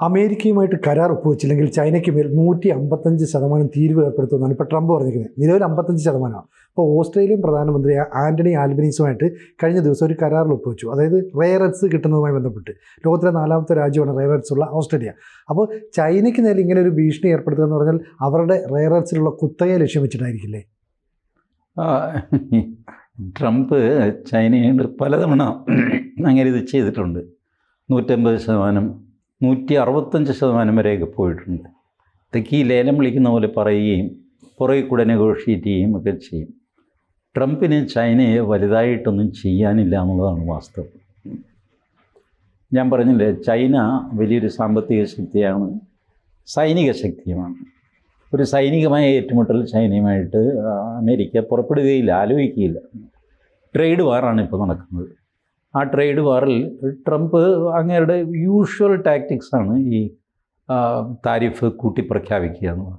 അമേരിക്കയുമായിട്ട് കരാർ ഒപ്പുവെച്ചില്ലെങ്കിൽ ചൈനയ്ക്ക് മേൽ നൂറ്റി അമ്പത്തഞ്ച് ശതമാനം തീരുവ ഏർപ്പെടുത്തുമെന്നാണ് ഇപ്പോൾ ട്രംപ് പറഞ്ഞിരിക്കുന്നത്. നിലവിൽ അമ്പത്തഞ്ച് ശതമാനമാണ്. അപ്പോൾ ഓസ്ട്രേലിയൻ പ്രധാനമന്ത്രി ആന്റണി ആൽബനീസുമായിട്ട് കഴിഞ്ഞ ദിവസം ഒരു കരാറിൽ ഒപ്പുവെച്ചു. അതായത് റെയററ്റ്സ് കിട്ടുന്നതുമായി ബന്ധപ്പെട്ട്. ലോകത്തിലെ നാലാമത്തെ രാജ്യമാണ് റെയററ്റ്സ് ഉള്ള ഓസ്ട്രേലിയ. അപ്പോൾ ചൈനയ്ക്ക് നേരെ ഇങ്ങനെ ഒരു ഭീഷണി ഏർപ്പെടുത്തുക എന്ന് പറഞ്ഞാൽ അവരുടെ റെയററ്റ്സിലുള്ള കുത്തകയെ ലക്ഷ്യം വെച്ചിട്ടായിരിക്കില്ലേ? ട്രംപ് ചൈനയോട് പലതവണ അങ്ങനെ ഇത് ചെയ്തിട്ടുണ്ട്. നൂറ്റമ്പത് ശതമാനം നൂറ്റി അറുപത്തഞ്ച് ശതമാനം വരെയൊക്കെ പോയിട്ടുണ്ട്. ഇതൊക്കെ ഈ ലേലം വിളിക്കുന്ന പോലെ പറയുകയും പുറകെ കൂടെ നെഗോഷിയേറ്റ് ചെയ്യുകയും ഒക്കെ ചെയ്യും. ട്രംപിന് ചൈനയെ വലുതായിട്ടൊന്നും ചെയ്യാനില്ല എന്നുള്ളതാണ് വാസ്തവം. ഞാൻ പറഞ്ഞില്ലേ ചൈന വലിയൊരു സാമ്പത്തിക ശക്തിയാണ് സൈനിക ശക്തിയുമാണ്. ഒരു സൈനികമായ ഏറ്റുമുട്ടൽ ചൈനയുമായിട്ട് അമേരിക്ക പുറപ്പെടുകയില്ല ആലോചിക്കുകയില്ല. ട്രേഡ് വാറാണ് ഇപ്പോൾ നടക്കുന്നത്. ആ ട്രേഡ് വാറിൽ ട്രംപ് അങ്ങേരുടെ യൂഷ്വൽ ടാക്ടിക്സാണ് ഈ താരിഫ് കൂട്ടി പ്രഖ്യാപിക്കുക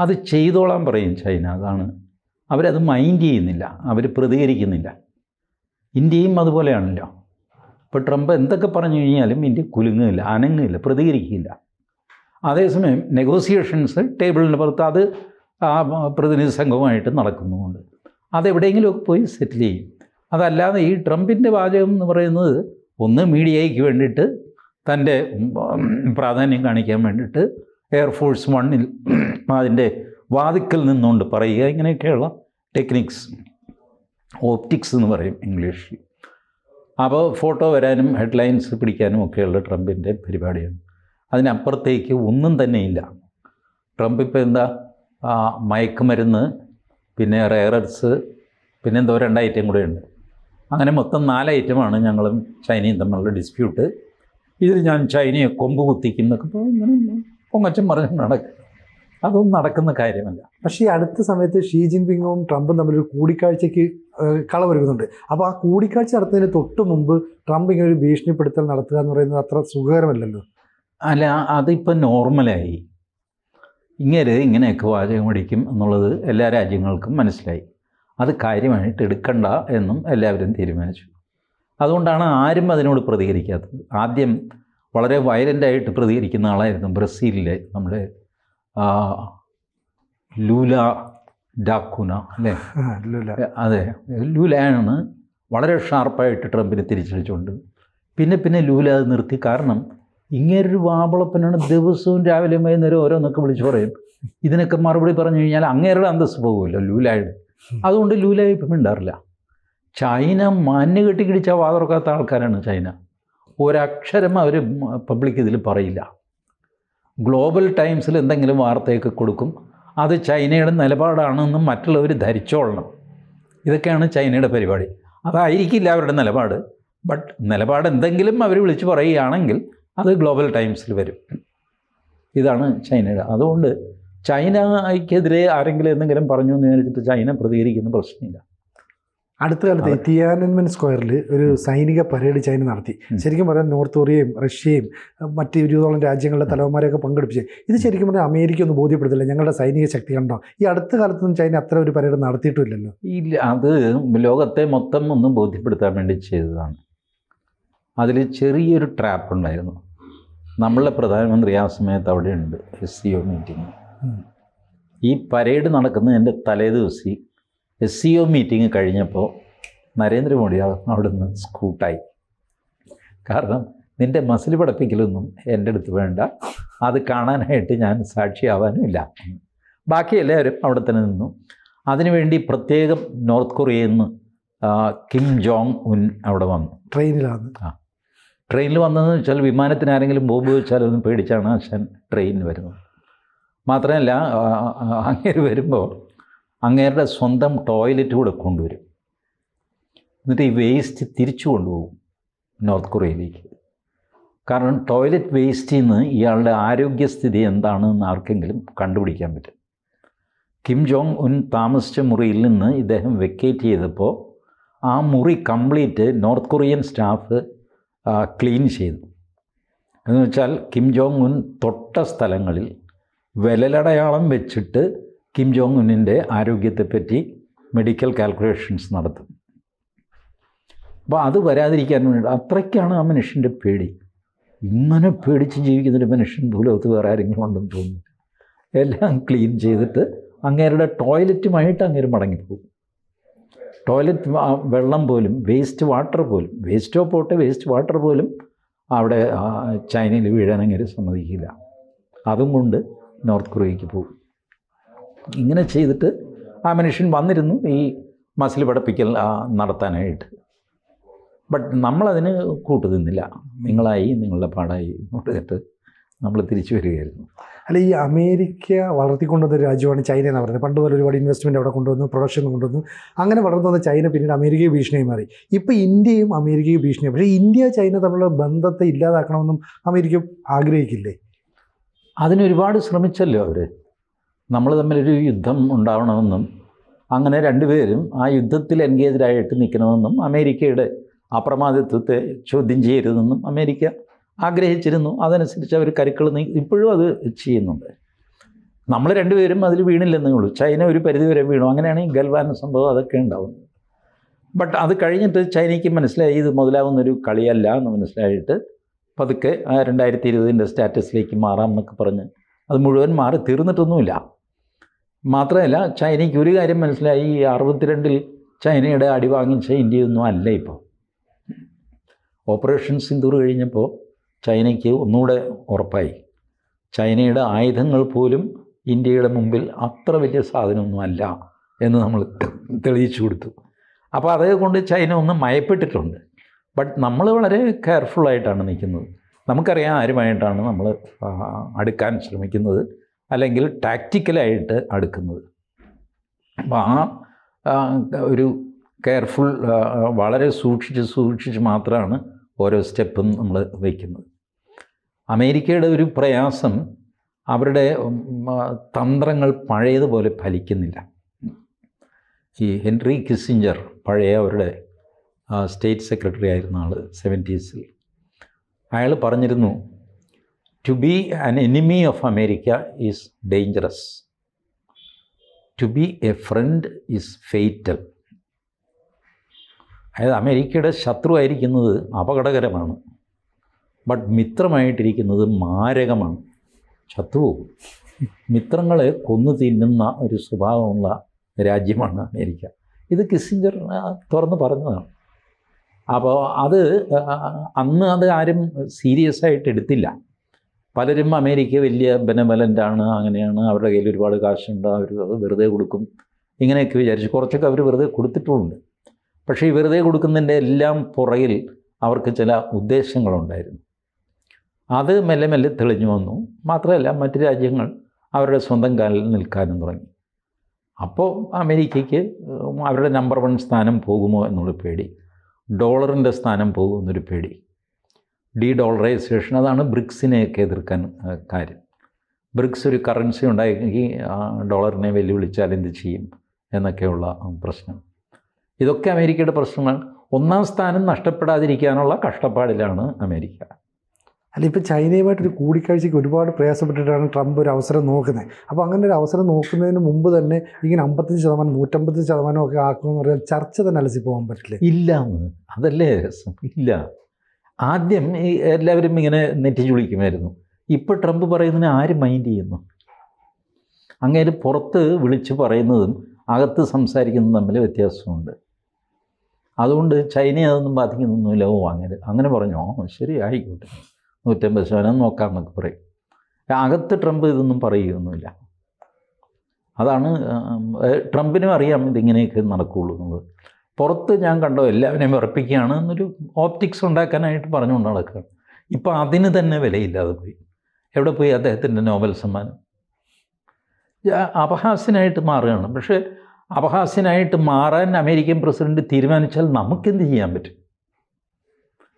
അത് ചെയ്തോളാൻ പറയും ചൈന. അതാണ്. അവരത് മൈൻഡ് ചെയ്യുന്നില്ല. അവർ പ്രതികരിക്കുന്നില്ല. ഇന്ത്യയും അതുപോലെയാണല്ലോ. ഇപ്പോൾ ട്രംപ് എന്തൊക്കെ പറഞ്ഞു കഴിഞ്ഞാലും ഇന്ത്യ കുലുങ്ങുകയില്ല അനങ്ങുകയില്ല പ്രതികരിക്കില്ല അതേസമയം നെഗോസിയേഷൻസ് ടേബിളിന് പുറത്ത് അത് ആ പ്രതിനിധി സംഘവുമായിട്ട് നടക്കുന്നുമുണ്ട്. അതെവിടെയെങ്കിലുമൊക്കെ പോയി സെറ്റിൽ ചെയ്യും. അതല്ലാതെ ഈ ട്രംപിന്റെ വാചകം എന്ന് പറയുന്നത് ഒന്ന് മീഡിയയ്ക്ക് വേണ്ടിയിട്ട് തന്റെ പ്രാധാന്യം കാണിക്കാൻ വേണ്ടിയിട്ട് എയർഫോഴ്സ് വണ്ണിൽ അതിന്റെ വാതിക്കൽ നിന്നുകൊണ്ട് പറയുക. ഇങ്ങനെയൊക്കെയുള്ള ടെക്നിക്സ് ഓപ്റ്റിക്സ് എന്ന് പറയും ഇംഗ്ലീഷിൽ. അപ്പോൾ ഫോട്ടോ വരാനും ഹെഡ്ലൈൻസ് പിടിക്കാനും ഒക്കെയുള്ള ട്രംപിന്റെ പരിപാടിയാണ്. അതിനപ്പുറത്തേക്ക് ഒന്നും തന്നെയില്ല ട്രംപ് ഇപ്പോൾ എന്താ മയക്കുമരുന്ന് പിന്നെ റെയററ്റ്സ് പിന്നെന്തോ രണ്ടായിട്ടും ഉണ്ട്. അങ്ങനെ മൊത്തം നാല് ഐറ്റമാണ് ഞങ്ങളും ചൈനയും തമ്മിലുള്ള ഡിസ്പ്യൂട്ട് ഇതിൽ ഞാൻ ചൈനയെ കൊമ്പ് കുത്തിക്കുന്നൊക്കെ ഇങ്ങനെ പൊങ്ങച്ചം പറഞ്ഞ് നടക്കും. അതൊന്നും നടക്കുന്ന കാര്യമല്ല. പക്ഷേ ഈ അടുത്ത സമയത്ത് ഷീ ജിൻപിങ്ങും ട്രംപും തമ്മിലൊരു കൂടിക്കാഴ്ചയ്ക്ക് കളമൊരുക്കുന്നുണ്ട്. അപ്പോൾ ആ കൂടിക്കാഴ്ച നടത്തുന്നതിന് തൊട്ട് മുമ്പ് ട്രംപ് ഇങ്ങനെ ഒരു ഭീഷണിപ്പെടുത്തൽ നടത്തുക എന്ന് പറയുന്നത് അത്ര സുഖകരമല്ലല്ലോ? അല്ല അതിപ്പോൾ നോർമലായി. ഇങ്ങനെ ഇങ്ങനെയൊക്കെ വാചകം അടിക്കും എന്നുള്ളത് എല്ലാ രാജ്യങ്ങൾക്കും മനസ്സിലായി. അത് കാര്യമായിട്ട് എടുക്കണ്ട എന്നും എല്ലാവരും തീരുമാനിച്ചു. അതുകൊണ്ടാണ് ആരും അതിനോട് പ്രതികരിക്കാത്തത്. ആദ്യം വളരെ വയലന്റായിട്ട് പ്രതികരിക്കുന്ന ആളായിരുന്നു ബ്രസീലിലെ നമ്മുടെ ലൂല ഡാക്കുന അല്ലേ? അതെ. ലൂലയാണ് വളരെ ഷാർപ്പായിട്ട് ട്രംപിനെ തിരിച്ചടിച്ചുകൊണ്ട്. പിന്നെ പിന്നെ ലൂല അത് നിർത്തി. കാരണം ഇങ്ങനൊരു വാവളപ്പനാണ് ദിവസവും രാവിലെ വൈകുന്നേരം ഓരോന്നൊക്കെ വിളിച്ചു പറയും. ഇതിനൊക്കെ മറുപടി പറഞ്ഞു കഴിഞ്ഞാൽ അങ്ങേരുടെ അന്തസ് പോകുമല്ലോ ലൂലായുടെ. അതുകൊണ്ട് ലൂലായി ഇപ്പം ഉണ്ടാറില്ല ചൈന മാന്യ കെട്ടി കിടിച്ചാൽ വാതുറക്കാത്ത ആൾക്കാരാണ് ചൈന. ഒരക്ഷരം അവർ പബ്ലിക് ഇതിൽ പറയില്ല. ഗ്ലോബൽ ടൈംസിൽ എന്തെങ്കിലും വാർത്തയൊക്കെ കൊടുക്കും. അത് ചൈനയുടെ നിലപാടാണെന്ന് മറ്റുള്ളവർ ധരിച്ചോളണം. ഇതൊക്കെയാണ് ചൈനയുടെ പരിപാടി. അതായിരിക്കില്ല അവരുടെ നിലപാട്. ബട്ട് നിലപാട് എന്തെങ്കിലും അവർ വിളിച്ച് പറയുകയാണെങ്കിൽ അത് ഗ്ലോബൽ ടൈംസിൽ വരും. ഇതാണ് ചൈനയുടെ. അതുകൊണ്ട് ചൈനയ്ക്കെതിരെ ആരെങ്കിലും എന്തെങ്കിലും പറഞ്ഞു എന്ന് വിചാരിച്ചിട്ട് ചൈന പ്രതികരിക്കുന്ന പ്രശ്നമില്ല. അടുത്ത കാലത്ത് തിയാനൻമെൻ സ്ക്വയറിൽ ഒരു സൈനിക പരേഡ് ചൈന നടത്തി. ശരിക്കും പറഞ്ഞാൽ നോർത്ത് കൊറിയയും റഷ്യയും മറ്റ് ഇരുപതോളം രാജ്യങ്ങളുടെ തലവന്മാരെയൊക്കെ പങ്കെടുപ്പിച്ച്. ഇത് ശരിക്കും പറഞ്ഞാൽ അമേരിക്ക ഒന്നും ബോധ്യപ്പെടുത്തില്ല. ഞങ്ങളുടെ സൈനിക ശക്തി കണ്ടോ? ഈ അടുത്ത കാലത്തൊന്നും ചൈന അത്ര ഒരു പരേഡ് നടത്തിയിട്ടില്ലല്ലോ. ഇല്ല. അത് ലോകത്തെ മൊത്തം ഒന്നും ബോധ്യപ്പെടുത്താൻ വേണ്ടി ചെയ്തതാണ്. അതിൽ ചെറിയൊരു ട്രാപ്പ് ഉണ്ടായിരുന്നു. നമ്മളെ പ്രധാനമന്ത്രി ആ സമയത്ത് അവിടെയുണ്ട് എസ് സി ഒ മീറ്റിംഗ്. ഈ പരേഡ് നടക്കുന്നതിന്റെ തലേ ദിവസം എസ് സി ഒ മീറ്റിംഗ് കഴിഞ്ഞപ്പോൾ നരേന്ദ്രമോദി അവ- അവിടുന്ന് സ്കൂട്ടായി. കാരണം നിന്റെ മസിൽ പഠിപ്പിക്കലൊന്നും എന്റെ അടുത്ത് വേണ്ട. അത് കാണാനായിട്ട് ഞാൻ സാക്ഷിയാവാനും ഇല്ല ബാക്കി എല്ലാവരും അവിടെ തന്നെ നിന്നു. അതിനുവേണ്ടി പ്രത്യേകം നോർത്ത് കൊറിയയിൽ നിന്ന് കിം ജോങ് ഉൻ അവിടെ വന്നു. ട്രെയിനിലാണ്. ആ. ട്രെയിനിൽ വന്നതെന്ന് വെച്ചാൽ വിമാനത്തിന് ആരെങ്കിലും ബോംബ് വെച്ചാലൊന്നും പേടിച്ചാണ് അച്ഛൻ ട്രെയിനിൽ വരുന്നത്. മാത്രമല്ല അങ്ങേര് വരുമ്പോൾ അങ്ങേരുടെ സ്വന്തം ടോയ്ലറ്റ് കൂടെ കൊണ്ടുവരും. എന്നിട്ട് ഈ വേസ്റ്റ് തിരിച്ചു കൊണ്ടുപോകും നോർത്ത് കൊറിയയിലേക്ക് കാരണം ടോയ്ലറ്റ് വേസ്റ്റിൽ നിന്ന് ഇയാളുടെ ആരോഗ്യസ്ഥിതി എന്താണെന്ന് ആർക്കെങ്കിലും കണ്ടുപിടിക്കാൻ പറ്റും. കിം ജോങ് ഉൻ താമസിച്ച മുറിയിൽ നിന്ന് ഇദ്ദേഹം വെക്കേറ്റ് ചെയ്തപ്പോൾ ആ മുറി complete north Korean staff clean ചെയ്തു. എന്ന് വെച്ചാൽ കിം ജോങ് ഉൻ തൊട്ട സ്ഥലങ്ങളിൽ വിരലടയാളം വെച്ചിട്ട് കിം ജോങ് ഉന്നിന്റെ ആരോഗ്യത്തെപ്പറ്റി മെഡിക്കൽ കാൽക്കുലേഷൻസ് നടത്തും. അപ്പോൾ അത് വരാതിരിക്കാൻ വേണ്ടി അത്രയ്ക്കാണ് ആ മനുഷ്യന്റെ പേടി. ഇങ്ങനെ പേടിച്ച് ജീവിക്കുന്നൊരു മനുഷ്യൻ ഭൂലോകത്ത് വേറെ ആരെങ്കിലും ഉണ്ടെന്ന് തോന്നുന്നു. എല്ലാം ക്ലീൻ ചെയ്തിട്ട് അങ്ങേരുടെ ടോയ്ലറ്റുമായിട്ട് അങ്ങേര് മടങ്ങിപ്പോകും. ടോയ്ലറ്റ് വെള്ളം പോലും വേസ്റ്റ് വാട്ടർ പോലും വേസ്റ്റോ പോട്ടെ വേസ്റ്റ് വാട്ടർ പോലും അവിടെ ചൈനയിൽ വീഴാൻ അങ്ങനെ സമ്മതിക്കില്ല. അതും കൊണ്ട് നോർത്ത് കൊറിയയ്ക്ക് പോകും. ഇങ്ങനെ ചെയ്തിട്ട് ആ മനുഷ്യൻ വന്നിരുന്നു ഈ മസിൽ പഠിപ്പിക്കൽ നടത്താനായിട്ട്. ബട്ട് നമ്മളതിന് കൂട്ടു നിന്നില്ല. നിങ്ങളായി നിങ്ങളുടെ പാടായി കൊണ്ടിട്ട് നമ്മൾ തിരിച്ചു വരികയായിരുന്നു. അല്ല ഈ അമേരിക്ക വളർത്തിക്കൊണ്ടുവന്ന ഒരു രാജ്യമാണ് ചൈന എന്ന് പറയുന്നത്. പണ്ട് പോലെ ഒരുപാട് ഇൻവെസ്റ്റ്മെന്റ് അവിടെ കൊണ്ടുവന്നു പ്രൊഡക്ഷൻ കൊണ്ടുവന്നു. അങ്ങനെ വളർന്നു വന്ന ചൈന പിന്നീട് അമേരിക്കയെ ഭീഷണിയായി മാറി. ഇപ്പോൾ ഇന്ത്യയും അമേരിക്കയും ഭീഷണിയായി. പക്ഷേ ഇന്ത്യ ചൈന തമ്മിലുള്ള ബന്ധത്തെ ഇല്ലാതാക്കണമെന്നും അമേരിക്ക ആഗ്രഹിക്കില്ലേ? അതിനൊരുപാട് ശ്രമിച്ചല്ലോ അവർ നമ്മൾ തമ്മിലൊരു യുദ്ധം ഉണ്ടാവണമെന്നും അങ്ങനെ രണ്ടുപേരും ആ യുദ്ധത്തിൽ എൻഗേജ്ഡായിട്ട് നിൽക്കണമെന്നും അമേരിക്കയുടെ അപ്രമാദിത്വത്തെ ചോദ്യം ചെയ്യരുതെന്നും അമേരിക്ക ആഗ്രഹിച്ചിരുന്നു. അതനുസരിച്ച് അവർ കരുക്കൾ നീ ഇപ്പോഴും അത് ചെയ്യുന്നുണ്ട്. നമ്മൾ രണ്ടുപേരും അതിൽ വീണില്ലെന്നേ ഉള്ളൂ. ചൈന ഒരു പരിധിവരെ വീണു. അങ്ങനെയാണ് ഈ ഗൽവാൻ സംഭവം അതൊക്കെ ഉണ്ടാവുന്നത്. ബട്ട് അത് കഴിഞ്ഞിട്ട് ചൈനയ്ക്ക് മനസ്സിലായി ഇത് മുതലാവുന്നൊരു കളിയല്ല എന്ന് മനസ്സിലായിട്ട് പതുക്കെ രണ്ടായിരത്തി ഇരുപതിന്റെ സ്റ്റാറ്റസിലേക്ക് മാറാം എന്നൊക്കെ പറഞ്ഞ് അത് മുഴുവൻ മാറി തീർന്നിട്ടൊന്നുമില്ല. മാത്രമല്ല ചൈനയ്ക്ക് ഒരു കാര്യം മനസ്സിലായി. ഈ അറുപത്തിരണ്ടിൽ ചൈനയുടെ അടി വാങ്ങിച്ച ഇന്ത്യയൊന്നും അല്ല ഇപ്പോൾ. ഓപ്പറേഷൻ സിന്ദൂർ കഴിഞ്ഞപ്പോൾ ചൈനയ്ക്ക് ഒന്നുകൂടെ ഉറപ്പായി. ചൈനയുടെ ആയുധങ്ങൾ പോലും ഇന്ത്യയുടെ മുമ്പിൽ അത്ര വലിയ സാധനമൊന്നും അല്ല എന്ന് നമ്മൾ തെളിയിച്ചു കൊടുത്തു. അപ്പോൾ അതേ കൊണ്ട് ചൈന ഒന്ന് മയപ്പെട്ടിട്ടുണ്ട്. ബട്ട് നമ്മൾ വളരെ കെയർഫുള്ളായിട്ടാണ് നിൽക്കുന്നത്. നമുക്കറിയാം ആരുമായിട്ടാണ് നമ്മൾ അടുക്കാൻ ശ്രമിക്കുന്നത് അല്ലെങ്കിൽ ടാക്റ്റിക്കലായിട്ട് അടുക്കുന്നത്. അപ്പോൾ ആ ഒരു കെയർഫുൾ വളരെ സൂക്ഷിച്ച് സൂക്ഷിച്ച് മാത്രമാണ് ഓരോ സ്റ്റെപ്പും നമ്മൾ വയ്ക്കുന്നത്. അമേരിക്കയുടെ ഒരു പ്രയാസം അവരുടെ തന്ത്രങ്ങൾ പഴയതുപോലെ ഫലിക്കുന്നില്ല. ഈ ഹെൻറി കിസ്സിഞ്ചർ പഴയ അവരുടെ സ്റ്റേറ്റ് സെക്രട്ടറി ആയിരുന്ന ആൾ സെവന്റീസിൽ. അയാൾ പറഞ്ഞിരുന്നു to be an enemy of America is dangerous to be a friend is fatal അതായത് അമേരിക്കയുടെ ശത്രു ആയിരിക്കുന്നത് അപകടകരമാണ് ബട്ട് മിത്രമായിട്ടിരിക്കുന്നത് മാരകമാണ്. ശത്രു മിത്രങ്ങളെ കൊന്നു തിന്നുന്ന ഒരു സ്വഭാവമുള്ള രാജ്യമാണ് അമേരിക്ക. ഇത് കിസിഞ്ചർ തുറന്ന് പറഞ്ഞതാണ്. അപ്പോൾ അത് അന്ന് അത് ആരും സീരിയസ് ആയിട്ട് എടുത്തില്ല. പലരും അമേരിക്ക വലിയ ബെനവലന്റ് ആണ് അങ്ങനെയാണ് അവരുടെ കയ്യിൽ ഒരുപാട് കാശുണ്ട് അവർ വെറുതെ കൊടുക്കും ഇങ്ങനെയൊക്കെ വിചാരിച്ച് കുറച്ചൊക്കെ അവർ വെറുതെ കൊടുത്തിട്ടുമുണ്ട്. പക്ഷേ ഈ വെറുതെ കൊടുക്കുന്നതിന്റെ എല്ലാം പുറകിൽ അവർക്ക് ചില ഉദ്ദേശങ്ങളുണ്ടായിരുന്നു. അത് മെല്ലെ മെല്ലെ തെളിഞ്ഞു വന്നു. മാത്രമല്ല മറ്റ് രാജ്യങ്ങൾ അവരുടെ സ്വന്തം കാലിൽ നിൽക്കാനും തുടങ്ങി. അപ്പോൾ അമേരിക്കയ്ക്ക് അവരുടെ നമ്പർ വൺ സ്ഥാനം പോകുമോ എന്നുള്ള പേടി. ഡോളറിന്റെ സ്ഥാനം പോകുമെന്നൊരു പേടി. ഡി ഡോളറൈസേഷൻ അതാണ് ബ്രിക്സിനെയൊക്കെ എതിർക്കാൻ കാര്യം. ബ്രിക്സ് ഒരു കറൻസി ഉണ്ടായി ഡോളറിനെ വെല്ലുവിളിച്ചാൽ എന്ത് ചെയ്യും എന്നൊക്കെയുള്ള പ്രശ്നം. ഇതൊക്കെ അമേരിക്കയുടെ പ്രശ്നങ്ങൾ. ഒന്നാം സ്ഥാനം നഷ്ടപ്പെടാതിരിക്കാനുള്ള കഷ്ടപ്പാടിലാണ് അമേരിക്ക. അല്ല ഇപ്പോൾ ചൈനയുമായിട്ടൊരു കൂടിക്കാഴ്ചയ്ക്ക് ഒരുപാട് പ്രയാസപ്പെട്ടിട്ടാണ് ട്രംപ് ഒരു അവസരം നോക്കുന്നത്. അപ്പോൾ അങ്ങനെ ഒരു അവസരം നോക്കുന്നതിന് മുമ്പ് തന്നെ ഇങ്ങനെ അമ്പത്തഞ്ച് ശതമാനം നൂറ്റമ്പത്തഞ്ച് ശതമാനം ഒക്കെ ആക്കുമെന്ന് പറഞ്ഞാൽ ചർച്ച തന്നെ അലസി പോകാൻ പറ്റില്ല? ഇല്ല. അതല്ലേ രസം? ഇല്ല. ആദ്യം ഈ എല്ലാവരും ഇങ്ങനെ നെറ്റി ചുളിക്കുമായിരുന്നു ഇപ്പോൾ ട്രംപ് പറയുന്നതിന് ആര് മൈൻഡ് ചെയ്യുന്നു? അങ്ങനെ പുറത്ത് വിളിച്ച് പറയുന്നതും അകത്ത് സംസാരിക്കുന്നതും തമ്മിൽ വ്യത്യാസമുണ്ട്. അതുകൊണ്ട് ചൈനയെ അതൊന്നും ബാധിക്കുന്നൊന്നുമില്ല ഓ അങ്ങനെ. അങ്ങനെ പറഞ്ഞോ? ശരി ആയിക്കോട്ടെ. നൂറ്റമ്പത് ശതമാനം നോക്കാമെന്നൊക്കെ പറയും. അകത്ത് ട്രംപ് ഇതൊന്നും പറയുകയൊന്നുമില്ല. അതാണ് ട്രംപിനും അറിയാം ഇതിങ്ങനെയൊക്കെ നടക്കുകയുള്ളൂ എന്നുള്ളത്. പുറത്ത് ഞാൻ കണ്ടോ എല്ലാവരെയും വിറപ്പിക്കുകയാണ് എന്നൊരു ഓപ്റ്റിക്സ് ഉണ്ടാക്കാനായിട്ട് പറഞ്ഞുകൊണ്ട് നടക്കുകയാണ്. ഇപ്പോൾ അതിന് തന്നെ വിലയില്ലാതെ പോയി. എവിടെ പോയി അദ്ദേഹത്തിന്റെ നോബൽ സമ്മാനം? അപഹാസ്യനായിട്ട് മാറുകയാണ്. പക്ഷേ അപഹാസ്യനായിട്ട് മാറാൻ അമേരിക്കൻ പ്രസിഡന്റ് തീരുമാനിച്ചാൽ നമുക്കെന്ത് ചെയ്യാൻ പറ്റും?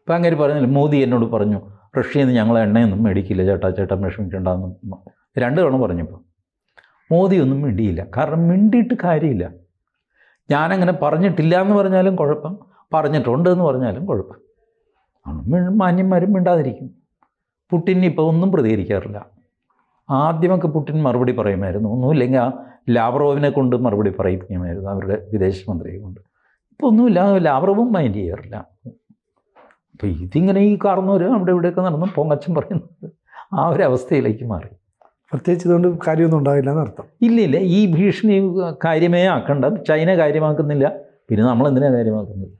ഇപ്പം അങ്ങനെ പറഞ്ഞില്ല മോദി എന്നോട് പറഞ്ഞു റഷ്യയിൽ നിന്ന് ഞങ്ങൾ എണ്ണയൊന്നും മേടിക്കില്ല. ചേട്ടാ ചേട്ടാ വിഷമിക്കണ്ടെന്ന് രണ്ട് തവണ പറഞ്ഞപ്പോൾ മോദി ഒന്നും മിണ്ടിയില്ല. കാരണം മിണ്ടിയിട്ട് കാര്യമില്ല. ഞാനങ്ങനെ പറഞ്ഞിട്ടില്ല എന്ന് പറഞ്ഞാലും കുഴപ്പം. പറഞ്ഞിട്ടുണ്ട് എന്ന് പറഞ്ഞാലും കുഴപ്പം. മാന്യന്മാരും മിണ്ടാതിരിക്കും. പുട്ടിൻ ഇപ്പോൾ ഒന്നും പ്രതികരിക്കാറില്ല. ആദ്യമൊക്കെ പുട്ടിൻ മറുപടി പറയുമായിരുന്നു. ഒന്നുമില്ലെങ്കിൽ ആ ലാവ്റോവിനെ കൊണ്ട് മറുപടി പറയിപ്പിക്കുമായിരുന്നു. അവരുടെ വിദേശമന്ത്രിയെ കൊണ്ട്. ഇപ്പോൾ ഒന്നുമില്ല. ലാവ്റോവും മൈൻഡ് ചെയ്യാറില്ല. അപ്പോൾ ഇതിങ്ങനെ ഈ കാർന്നവർ അവിടെ ഇവിടെയൊക്കെ നടന്ന് പൊങ്ങച്ചം പറയുന്നത് ആ ഒരു അവസ്ഥയിലേക്ക് മാറി. പ്രത്യേകിച്ച് ഇതുകൊണ്ട് കാര്യമൊന്നും ഉണ്ടാവില്ല എന്നർത്ഥം. ഇല്ല ഇല്ല. ഈ ഭീഷണി കാര്യമേ ആക്കണ്ട. ചൈന കാര്യമാക്കുന്നില്ല. പിന്നെ നമ്മൾ എന്തിനാണ് കാര്യമാക്കുന്നത്?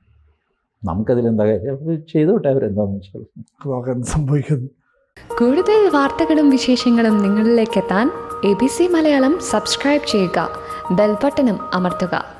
നമുക്കതിലെന്താ കാര്യം? അത് ചെയ്തോട്ടെ അവരെന്താണെന്ന് വെച്ചാൽ. നോക്കാൻ സംഭവിക്കുന്നു? കൂടുതൽ വാർത്തകളും വിശേഷങ്ങളും നിങ്ങളിലേക്ക് എത്താൻ A B C Malayalam subscribe ചെയ്യുക. ബെൽബട്ടനും അമർത്തുക.